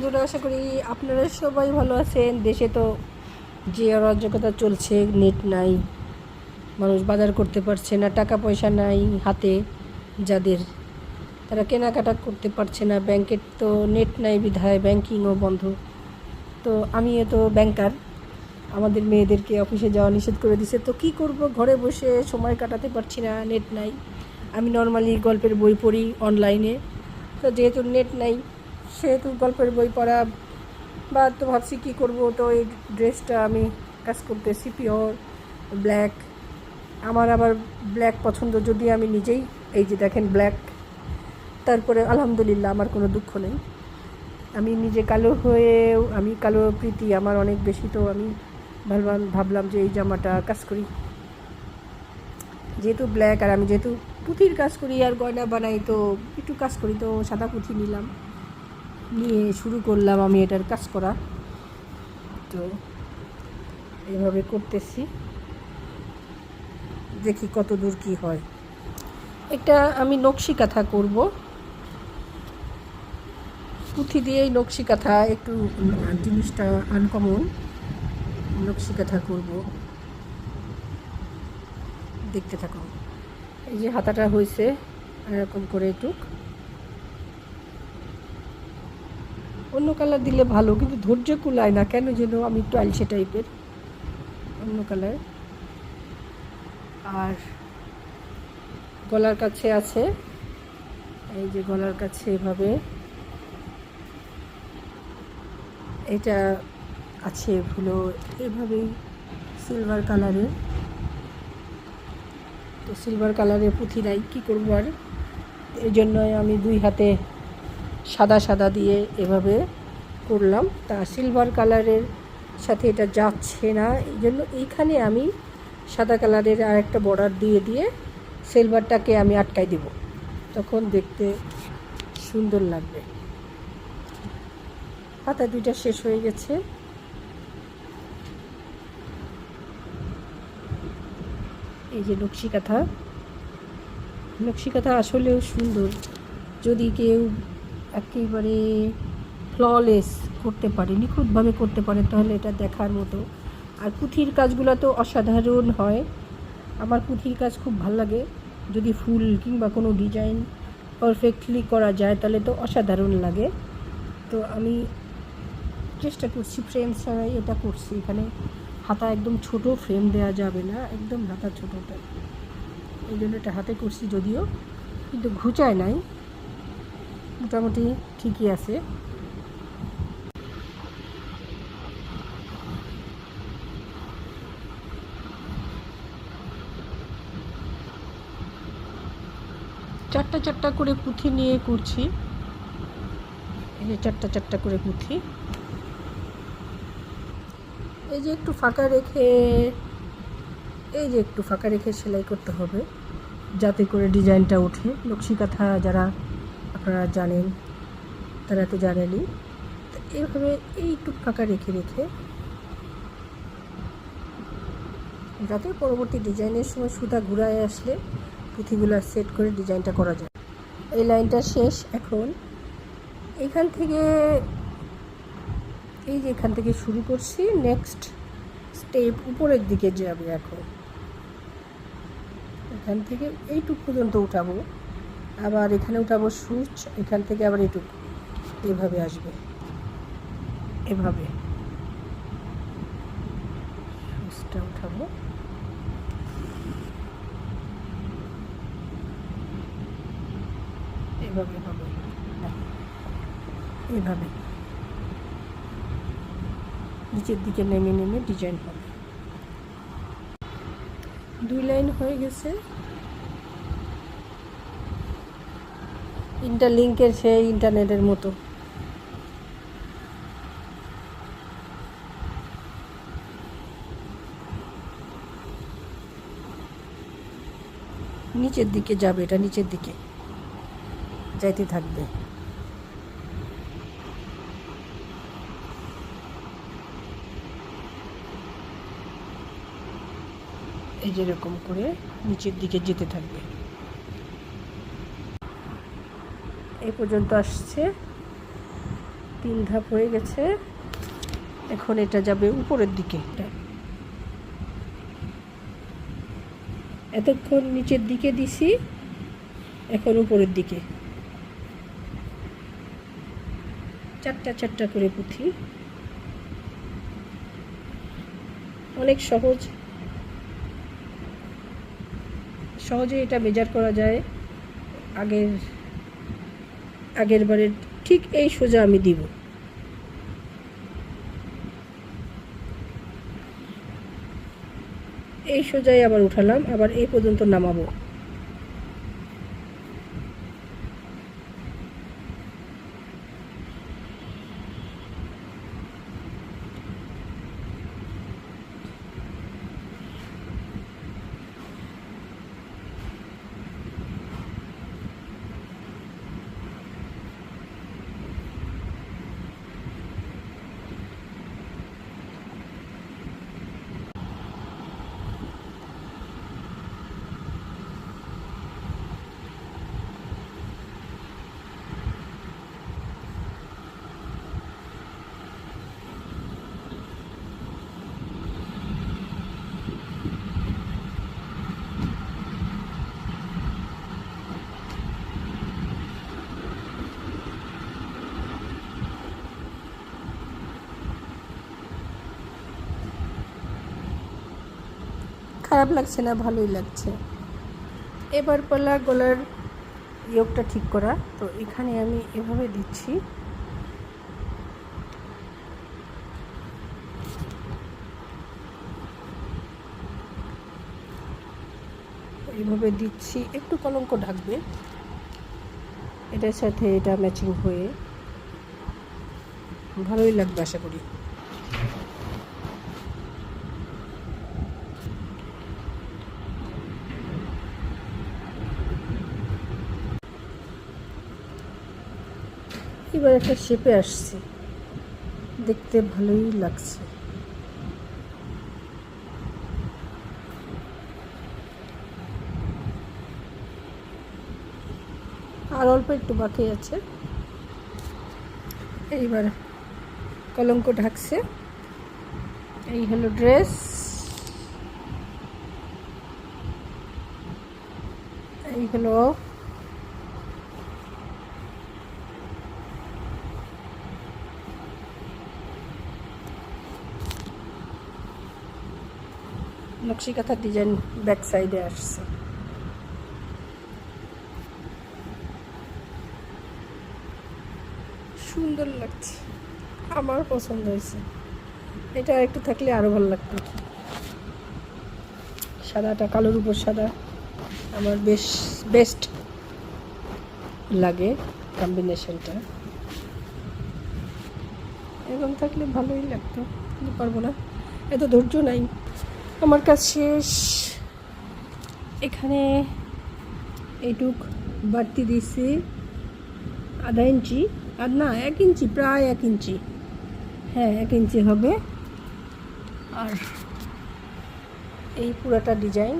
বন্ধুরা, আশা করি আপনারা সবাই ভালো আছেন। দেশে তো যে অরাজকতা চলছে নেট নাই, মানুষ বাজার করতে পারছে না, টাকা পয়সা নাই হাতে যাদের। তারা কেনাকাটা করতে পারছে না ব্যাংকের তো নেট নাই বিধায় ব্যাংকিংও বন্ধ। তো আমিও তো ব্যাংকার আমাদের মেয়েদেরকে অফিসে যাওয়া নিষেধ করে দিছে। তো কি করব, ঘরে বসে সময় কাটাতে পারছি না নেট নাই। আমি নর্মালি গল্পের বই পড়ি অনলাইনে তো যেহেতু নেট নাই সেহেতু গল্পের বই পড়া বা তো ভাবছি কী করব, তো এই ড্রেসটা আমি কাজ করতেছি পিওর ব্ল্যাক। আমার আবার ব্ল্যাক পছন্দ, যদি আমি নিজেই, এই যে দেখেন ব্ল্যাক। তারপরে আলহামদুলিল্লাহ আমার কোনো দুঃখ নেই। আমি নিজে কালো হয়েও, আমি কালো প্রীতি আমার অনেক বেশি, তো আমি ভাবলাম ভাবলাম যে এই জামাটা কাজ করি। যেহেতু ব্ল্যাক আর আমি যেহেতু পুঁথির কাজ করি আর গয়না বানাই, তো একটু কাজ করি, তো সাদা পুঁথি নিলাম। নিয়ে শুরু করলাম আমি এটার কাজ করা। তো এভাবে করতেছি। দেখি কত দূর কী হয়। এটা আমি নকশি কাঁথা করব। পুঁথি দিয়েই নকশি কাঁথা একটু জিনিসটা আনকমন নকশি কাঁথা করব। দেখতে থাকো এই যে হাতাটা হয়েছে, এরকম করে একটু অন্য কালার দিলে ভালো, কিন্তু ধৈর্য কুলায় না। কেন যেন আমি একটু আলসে টাইপের অন্য কালার। আর গলার কাছে আছে। এই যে গলার কাছে এভাবে। এটা আছে হলো এভাবেই সিলভার কালারের তো সিলভার কালারের পুঁথি নাই, কী করব আর? এই জন্যই আমি দুই হাতে সাদা সাদা দিয়ে এভাবে করলাম। তা সিলভার কালারের সাথে এটা যাচ্ছে না। এই জন্য এইখানে আমি সাদা কালারের আর একটা বর্ডার দিয়ে দিয়ে সিলভারটাকে আমি আটকাই দেব। তখন দেখতে সুন্দর লাগবে। পাতা দুইটা শেষ হয়ে গেছে। এই যে নকশি কাঁথা নকশি কাঁথা আসলেও সুন্দর। যদি কেউ একেবারে ফ্ললেস করতে পারে নিখুঁতভাবে করতে পারে, তাহলে এটা দেখার মতো। আর পুঁথির কাজগুলো তো অসাধারণ হয়। আমার পুঁথির কাজ খুব ভালো লাগে। যদি ফুল কিংবা কোনো ডিজাইন পারফেক্টলি করা যায়, তাহলে তো অসাধারণ লাগে। তো আমি চেষ্টা করছি ফ্রেম ছাড়াই এটা করছি। এখানে হাতা একদম ছোট ফ্রেম দেওয়া যাবে না, একদম হাতা ছোটোটা এই জন্য এটা হাতে করছি যদিও, কিন্তু ঘুচায় নাই। মোটামুটি ঠিকই আছে। চারটা চারটা করে পুঁথি নিয়ে করছি। এই যে চারটা চারটা করে পুঁথি। এই যে একটু ফাঁকা রেখে, এই যে একটু ফাঁকা রেখে সেলাই করতে হবে, যাতে করে ডিজাইনটা ওঠে। নকশি কাঁথা যারা আপনারা জানেন, তারা তো জানেনই। তো এইভাবে এই ফাঁকা রেখে রেখে যাতে পরবর্তী ডিজাইনের সময় সুতা ঘুরায় আসলে পুঁথিগুলো সেট করে ডিজাইনটা করা যায়। এই লাইনটা শেষ এখন। এখান থেকে এই যে এখান থেকে শুরু করছি নেক্সট স্টেপ উপরের দিকে যাবে এখন। এখান থেকে এইটুক পর্যন্ত উঠাবো। আবার এখানে উঠাবো সুচ, এখান থেকে আবার এইটুকু এভাবে আসবে। এভাবে। সুচটা উঠাবো। এভাবে এভাবে। এভাবে। নিচের দিকে নেমে নেমে ডিজাইন হবে। দুই লাইন হয়ে গেছে। ইন্টারলিঙ্কের সেই ইন্টারনেটের মতো। নিচের দিকে যাবে, এটা নিচের দিকে। যাইতে থাকবে। এই যেরকম করে নিচের দিকে যেতে থাকবে। এই পর্যন্ত আসছে। তিন ধাপ হয়ে গেছে। এখন এটা যাবে উপরের দিকে। এতক্ষণ নিচের দিকে দিছি, এখন উপরের দিকে। চারটা চারটা করে পুঁথি। অনেক সহজ। সহজে এটা মেজার করা যায়। আগের আগের বারের ঠিক এই সোজা আমি দিব। এই সোজাই আবার উঠালাম, আবার এই পর্যন্ত নামাবো। খারাপ লাগছে না, ভালোই লাগছে। এবার পালা গলার ইয়োগটা ঠিক করা। তো এখানে আমি এভাবে দিচ্ছি। এইভাবে দিচ্ছি। একটু কলঙ্ক ঢাকবে। এটার সাথে এটা ম্যাচিং হয়ে ভালোই লাগবে আশা করি। এবার একটা শেপে আসছে। দেখতে ভালোই লাগছে। আর অল্প একটু বাকি আছে। এইবার কলঙ্ক ঢাকছে। এই হলো ড্রেস এই হলো নকশি ডিজাইন ব্যাক সাইডে আসছে। সুন্দর লাগছে। আমার পছন্দ হয়েছে। এটা একটু থাকলে আরও ভালো লাগতো। সাদাটা, কালোর উপর সাদা আমার বেশ বেস্ট লাগে কম্বিনেশনটা এরকম থাকলে ভালোই লাগতো। কিন্তু পারব না। এত ধৈর্য নাই। আমার কাজ শেষ। এখানে এইটুক বাড়তি দিছি আধা ইঞ্চি, আর না, এক ইঞ্চি, প্রায় এক ইঞ্চি। হ্যাঁ এক ইঞ্চি হবে। আর এই পুরাটা ডিজাইন